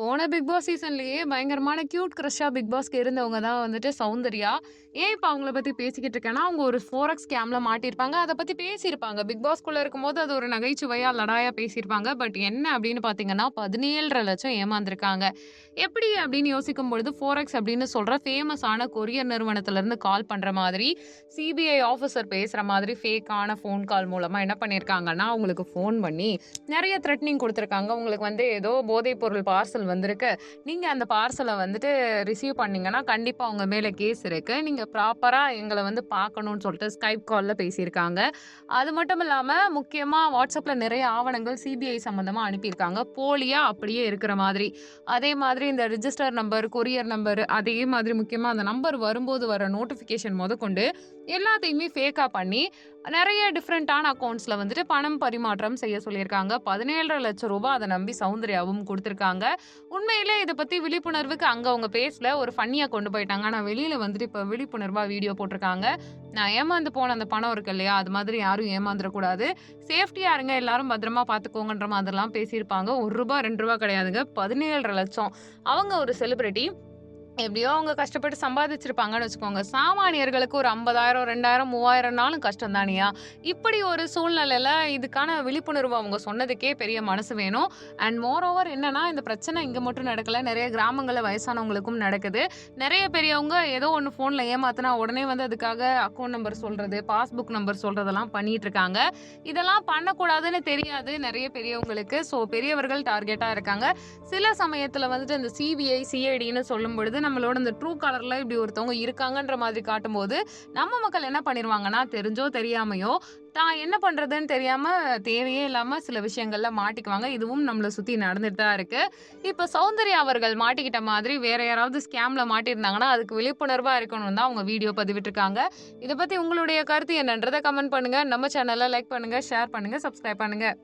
போன big pass சீசன்லயே பயங்கரமான cute க்ரஷ்ஷாக big பாஸ்க்கு இருந்தவங்க தான் வந்துட்டு சௌந்தர்யா. ஏன் இப்போ அவங்கள பத்தி பேசிக்கிட்டு இருக்கேன்னா அவங்க ஒரு ஃபோரக்ஸ் கேமில் மாட்டியிருப்பாங்க அதை பத்தி பேசியிருப்பாங்க. பிக் பாஸ்குள்ள இருக்கும்போது அது ஒரு நகைச்சுவையா லடாயா பேசியிருப்பாங்க. பட் என்ன அப்படின்னு பாத்தீங்கன்னா பதினேழரை லட்சம் ஏமாந்துருக்காங்க. எப்படி அப்படின்னு யோசிக்கும் பொழுது ஃபோரக்ஸ் அப்படின்னு சொல்ற ஃபேமஸான கொரியர் நிறுவனத்துல இருந்து கால் பண்ற மாதிரி சிபிஐ ஆஃபீஸர் பேசுற மாதிரி ஃபேக்கான ஃபோன் கால் மூலமா என்ன பண்ணியிருக்காங்கன்னா அவங்களுக்கு ஃபோன் பண்ணி நிறைய த்ரெட்னிங் கொடுத்துருக்காங்க. உங்களுக்கு வந்து ஏதோ போதைப் பொருள் பார்சல் வந்திருக்கு. நீங்கள் அந்த பார்சலை வந்துட்டு ரிசீவ் பண்ணீங்கன்னா கண்டிப்பாக உங்கள் மேலே கேஸ் இருக்குது நீங்கள் ப்ராப்பராக எங்களை வந்து பார்க்கணும்னு சொல்லிட்டு ஸ்கைப் காலில் பேசியிருக்காங்க. அது மட்டும் இல்லாமல் முக்கியமாக வாட்ஸ்அப்பில் நிறைய ஆவணங்கள் சிபிஐ சம்மந்தமாக அனுப்பியிருக்காங்க. போலியாக அப்படியே இருக்கிற மாதிரி. அதே மாதிரி இந்த ரிஜிஸ்டர் நம்பர் கொரியர் நம்பர் அதே மாதிரி முக்கியமாக அந்த நம்பர் வரும்போது வர நோட்டிஃபிகேஷன் முதற்கொண்டு எல்லாத்தையுமே ஃபேக்காக பண்ணி நிறைய டிஃப்ரெண்ட்டான அக்கௌண்ட்ஸில் வந்துட்டு பணம் பரிமாற்றம் செய்ய சொல்லியிருக்காங்க. பதினேழரை லட்சம் ரூபாய் அதை நம்பி சௌந்தர்யாவும் கொடுத்துருக்காங்க. உண்மையிலே இதை பற்றி விழிப்புணர்வுக்கு அங்கே அவங்க பேசல. ஒரு ஃபன்னியாக கொண்டு போயிட்டாங்க. ஆனால் வெளியில் வந்துட்டு இப்போ விழிப்புணர்வாக வீடியோ போட்டிருக்காங்க. நான் ஏமாந்து போன அந்த பணம் இருக்கு இல்லையா? அது மாதிரி யாரும் ஏமாந்துடக்கூடாது. சேஃப்டியாக இருங்க. எல்லாரும் பத்திரமா பார்த்துக்கோங்கன்ற மாதிரிலாம் பேசியிருப்பாங்க. ஒரு ரூபா ரெண்டு ரூபா கிடையாதுங்க. பதினேழரை லட்சம். அவங்க ஒரு செலிபிரிட்டி எப்படியோ அவங்க கஷ்டப்பட்டு சம்பாதிச்சிருப்பாங்கன்னு வச்சுக்கோங்க. சாமானியர்களுக்கு ஒரு ஐம்பதாயிரம் ரெண்டாயிரம் மூவாயிரம்னாலும் கஷ்டம் தானியா? இப்படி ஒரு சூழ்நிலையில் இதுக்கான விழிப்புணர்வு அவங்க சொன்னதுக்கே பெரிய மனசு வேணும். அண்ட் மோர் ஓவர் என்னன்னா இந்த பிரச்சனை இங்கே மட்டும் நடக்கலை. நிறைய கிராமங்களில் வயசானவங்களுக்கும் நடக்குது. நிறைய பெரியவங்க ஏதோ ஒன்று ஃபோனில் ஏமாத்தினா உடனே வந்து அதுக்காக அக்கௌண்ட் நம்பர் சொல்கிறது பாஸ்புக் நம்பர் சொல்கிறதெல்லாம் பண்ணிட்டு இருக்காங்க. இதெல்லாம் பண்ணக்கூடாதுன்னு தெரியாது நிறைய பெரியவங்களுக்கு. ஸோ பெரியவர்கள் டார்கெட்டாக இருக்காங்க. சில சமயத்தில் வந்துட்டு இந்த சிபிஐ சிஐடின்னு சொல்லும் பொழுது நம்மளோட இந்த ட்ரூ கலரில் இப்படி ஒருத்தவங்க இருக்காங்கன்ற மாதிரி காட்டும்போது நம்ம மக்கள் என்ன பண்ணிடுவாங்கன்னா தெரிஞ்சோ தெரியாமையோ தான் என்ன பண்ணுறதுன்னு தெரியாமல் தேவையே இல்லாமல் சில விஷயங்களில் மாட்டிக்குவாங்க. இதுவும் நம்மளை சுற்றி நடந்துட்டு தான் இருக்குது இப்போ சௌந்தர்யா அவர்கள் மாட்டிக்கிட்ட மாதிரி வேற யாராவது ஸ்கேமில் மாட்டியிருந்தாங்கன்னா அதுக்கு விழிப்புணர்வாக இருக்கணும்னு தான் அவங்க வீடியோ பதிவிட்டிருக்காங்க. இதை பற்றி உங்களுடைய கருத்து என்னன்றதை கமெண்ட் பண்ணுங்கள் நம்ம சேனலை லைக் பண்ணுங்கள் ஷேர் பண்ணுங்கள் சப்ஸ்கிரைப் பண்ணுங்கள்